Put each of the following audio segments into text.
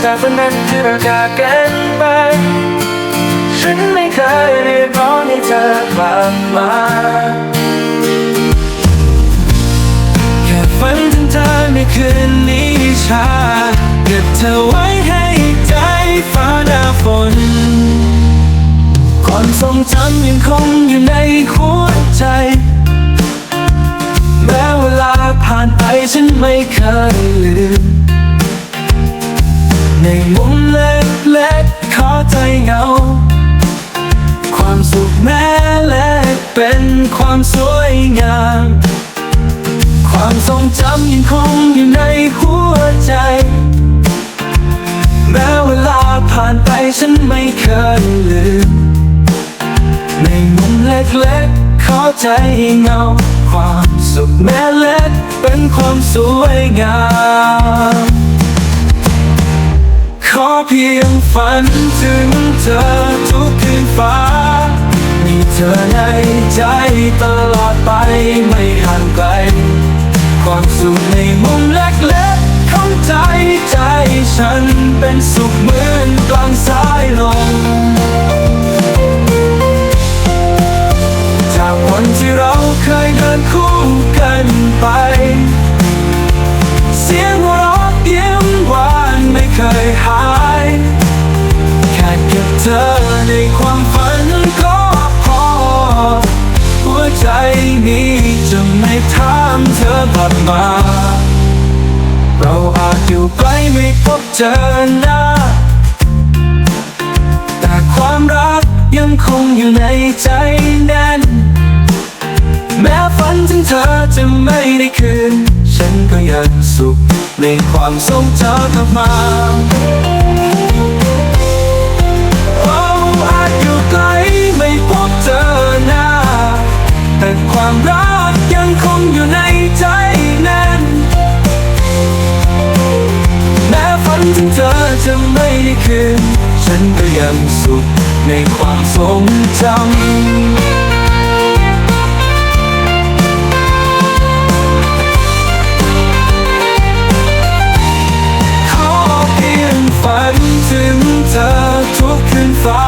แต่วันนั้นที่เราจากกันไป ฉันไม่เคยเรียกร้องให้เธอกลับมาแค่ฝันถึงเธอในคืนนี้ชาเก็บเธอไว้ให้ใจฟ้าหน้าฝนความทรงจำยังคงอยู่ในหัวใจ แม้เวลาผ่านไปฉันไม่เคยลืม ในมุมเล็กๆขอใจเหงา ความสุขแม้เล็กเป็นความสวยงาม ความทรงจำยังคงอยู่ในหัวใจ แม้เวลาผ่านไปฉันไม่เคยลืม ในมุมเล็กๆขอใจเหงา ความสุขแม้เล็กเป็นความสวยงาม อเพียงฝันถึงเธอทุกคืนฟ้า มีเธอในใจตลอดไปไม่ห่างไกล ความสุขในมุมเล็กๆของใจใจฉันเป็นสุขเหมือนกลางสายลมจากวันที่เราเคยเดินคู่กัน เธอกลับมา เราอาจอยู่ไกลไม่พบเจอหน้า แต่ความรักยังคงอยู่ในใจแน่น แม้ฝันถึงเธอจะไม่ได้คืน ฉันก็ยังสุขในความทรงจำกลับมาโอ้อาจอยู่ไกลไม่พบเจอหน้า แต่ความรักยังคงอยู่ในใจ ถึงเธอจะไม่ได้คืน ฉันก็ยังสุขในความทรงจำขอเพียงฝันถึงเธอทุกคืนฟ้า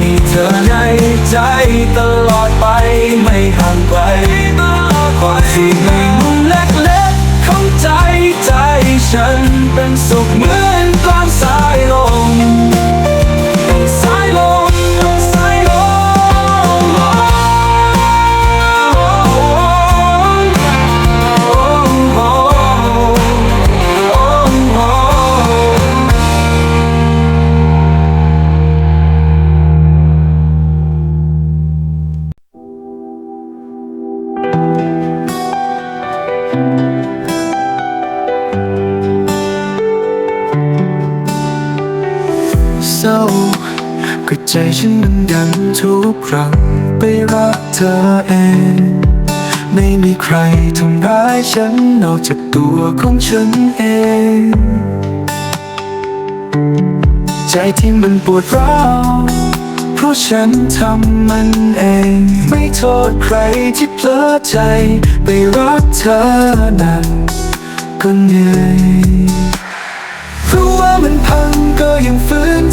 มีเธอในใจตลอดไปไม่ห่างไกลความสุขใน เป็นสุขเหมือน ศร้าก็ใจฉันมันดันทุกครั้งไปรักเธอเอง ไม่มีใครทำร้ายฉันนอกจากตัวของฉันเอง ใจที่มันปวดร้าวเพราะฉันทำมันเอง ไม่โทษใครที่เพลอใจ ไปรักเธอนั้นก็เหนื่อย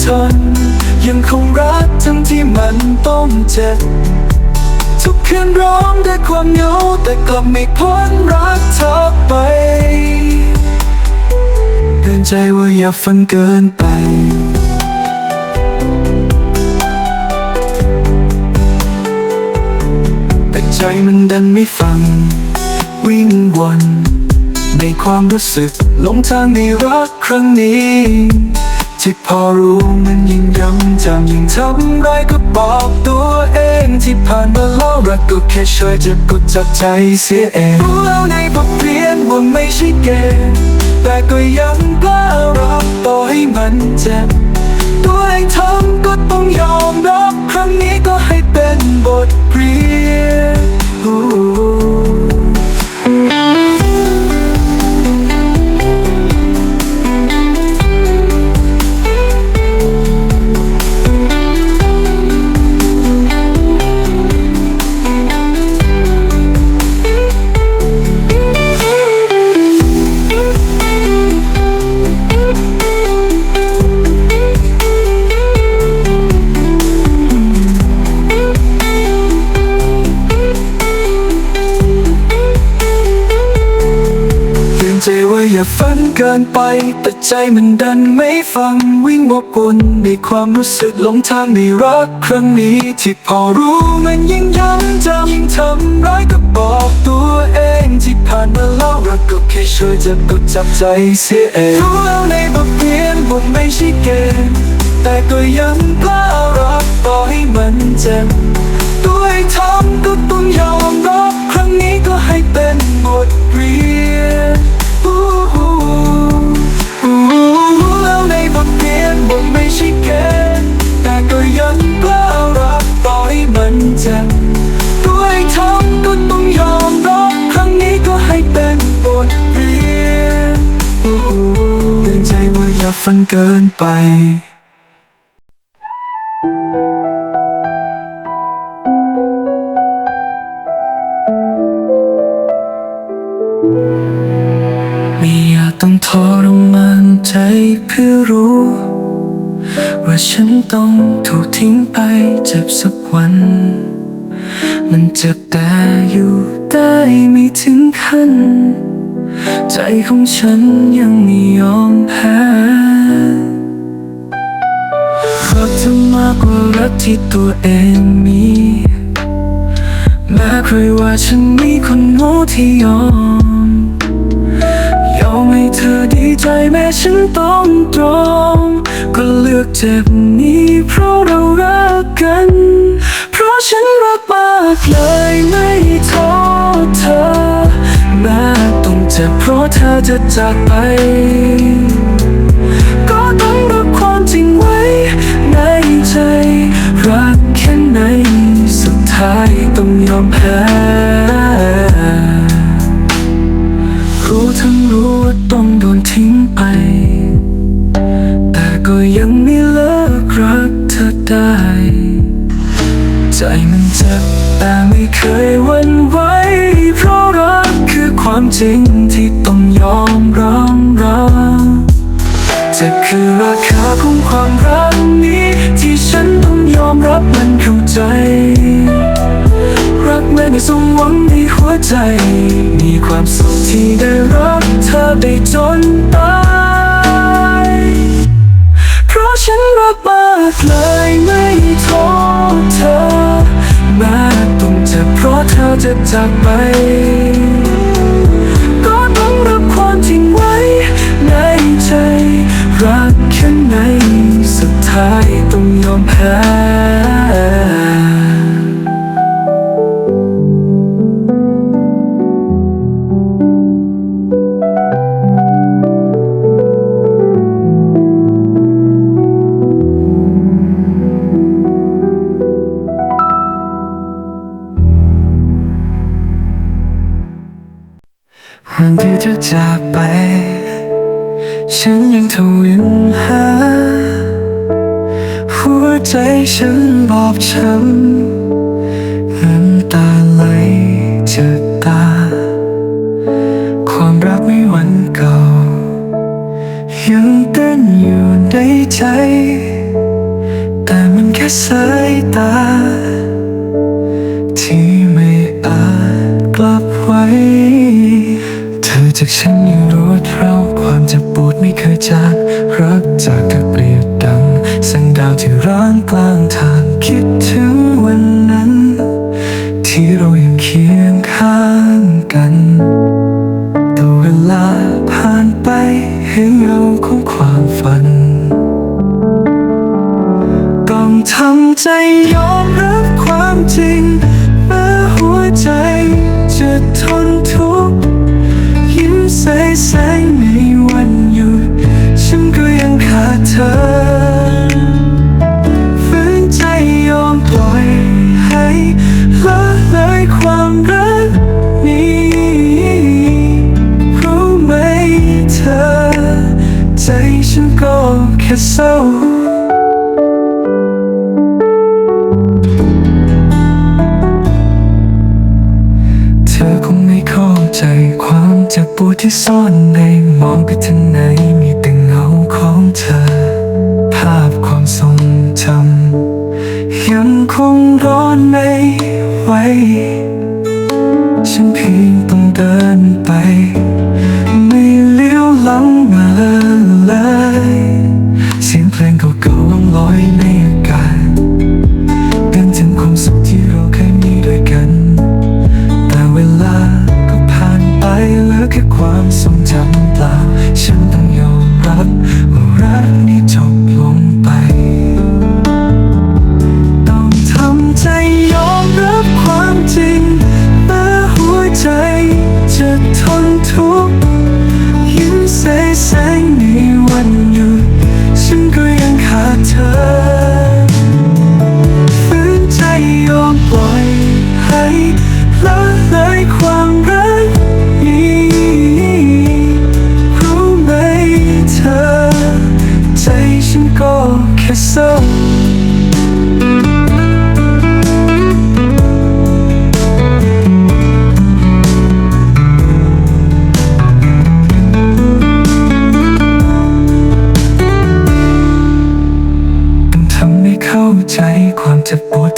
ทน ยังคงรักทั้งที่มันต้องเจ็บ ทุกคืนร้องด้วยความเหงาแต่กลับไม่พ้นรักเธอไปเตือนใจว่าอย่าฝันเกินไปแต่ใจมันดันไม่ฟัง วิ่งวนในความรู้สึกหลงทางในรักครั้งนี้ ที่พอรู้มันยิ่งย้ำจำยิ่งทำร้ายก็บอกตัวเองที่ผ่านมาแล้วรักก็แค่ช่วยจะกดจับใจเสียเองรู้แล้วในบทเรียนว่าไม่ใช่เกมแต่ก็ยังกล้ารับต่อให้มันเจ็บตัวเองทำก็ต้องยอมรับครั้งนี้ก็ให้เป็นบทเรียนาฝันเกินไป แต่ใจมันดันไม่ฟังวิ่งวกวนในความรู้สึกหลงทางในรักครั้งนี้ ที่พอรู้มันยิ่งย้ำจำทำร้ายก็บอกตัวเองที่ผ่านมาแล้วรักก็แค่ช่วยจะกดจับใจเสียเองรู้แล้วในบทเรียนบทไม่ใช่เกมแต่ก็ยังกล้ารักต่อให้มันเจ็บด้วยทำ ไม่อยากต้องทรมานใจเพื่อรู้ ว่าฉันต้องถูกทิ้งไปเจ็บสักวัน มันเจ็บแต่อยู่ได้ไม่ถึงขั้น ใจของฉันยังไม่ยอมแพ้รักเธอมากกว่ารักที่ตัวเองมีแม้ใครว่าฉันมีคนโง่ที่ยอม ธอดีใจแม้ฉันต้องตรองก็เลือกเจ็บนี้เพราะเรารักกัน เพราะฉันรักมากเลยไม่โทษเธอแม้ต้องเจ็บเพราะเธอจะจากไป ก็ต้องรับความจริงไว้ในใจ รักแค่ไหนสุดท้ายต้องยอมแพ้ จ็บคือราคาของความรักนี้ ที่ฉันต้องยอมรับมันเข้าใจ รักแม้ไม่สมหวังในหัวใจ มีความสุขที่ได้รักเธอได้จนตายเพราะฉันรักมากเลยไม่โทษเธอแม้ต้องเจ็บเพราะเธอจะจากไป ที่เธอจากไป ฉันยังทวินหา หัวใจฉันบอบช้ำน้ำตาไหลจิดตา ความรักไม่หวันเก่า ยังเต้นอยู่ในใจ แต่มันแค่สายตา จากฉันยังรวดเราความเจ็บปวดไม่เคยจากรักจากเธอเปรียน ปูที่ซ่อนในมองไปทางไหนมีแต่เงาของเธอ ภาพความทรงจำยังคงร้อนไม่ไหวฉันเพียง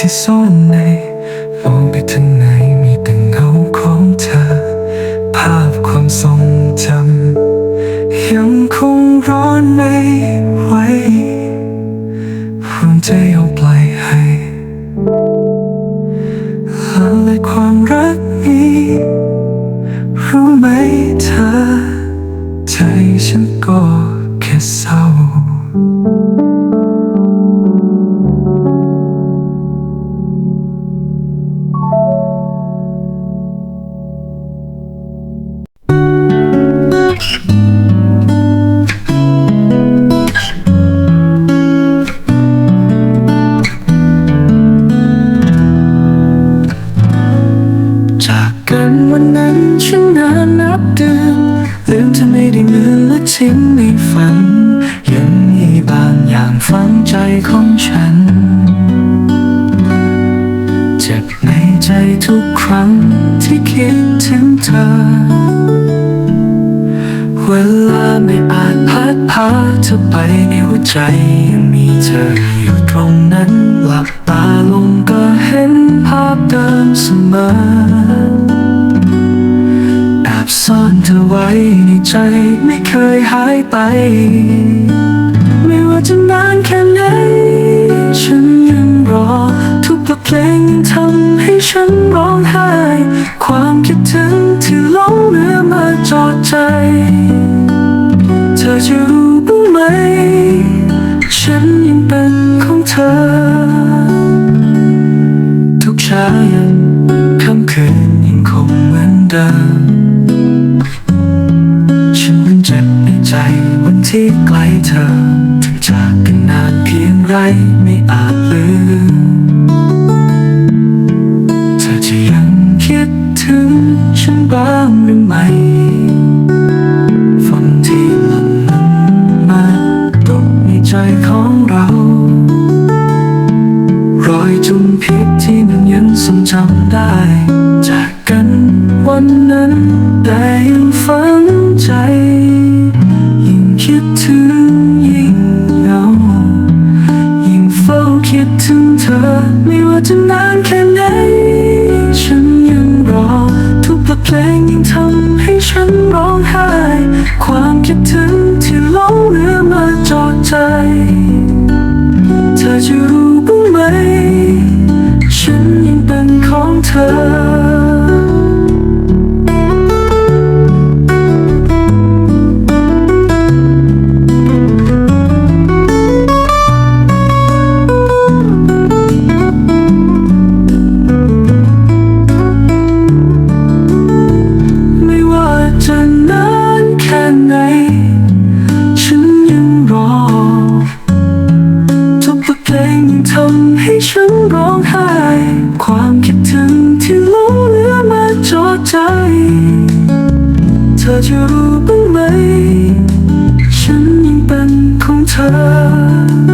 ที่ซ่อนในมองไปทางไหนมีแต่เงาของเธอ ภาพความทรงจำยังคงร้อนในไว้หัวใจเอาปล่อยให้ละเลยความรักนี้รู้ไหมเธอ ใจฉันก็แค่เศร้า เธอไปในหัวใจยังมีเธออยู่ตรงนั้น หลับตาลงก็เห็นภาพเดิมเสมอแอบซ่อนเธอไว้ในใจไม่เคยหายไป ไม่ว่าจะนานแค่ไหนฉันยังรอ ทุกบทเพลงทำให้ฉันร้องไห้ ความคิดถึงที่หลงเหลือมาจอดใจ เธอจะรู้ ไหม ฉันยังเป็นของเธอ ทุกเช้ายันค่ำคืนยังคงเหมือนเดิม ฉันยังเจ็บในใจวันที่ไกลเธอ ถึงจากกันนานเพียงไรไม่อาจลืม เธอจะยังคิดถึงฉันบ้างหรือไม่ ใจของเรา รอยจุ่มพิษที่มันยังทรงจำได้ จากกันวันนั้นแต่ยังฝังใจ ยิ่งคิดถึงยิ่งเหงา ยิ่งเฝ้าคิดถึงเธอ ไม่ว่าจะนานแค่ไหน ฉันยังรอ ทุกบทเพลงยังทำให้ฉันร้องไห้ ความคิดถึงที่ลงเหลือม จ ทเพลงทำให้ฉันร้องไห้ ความคิดถึงที่หลงเหลือมาจอดใจ เธอจะรู้บ้างไหม ฉันยังเป็นของเธอ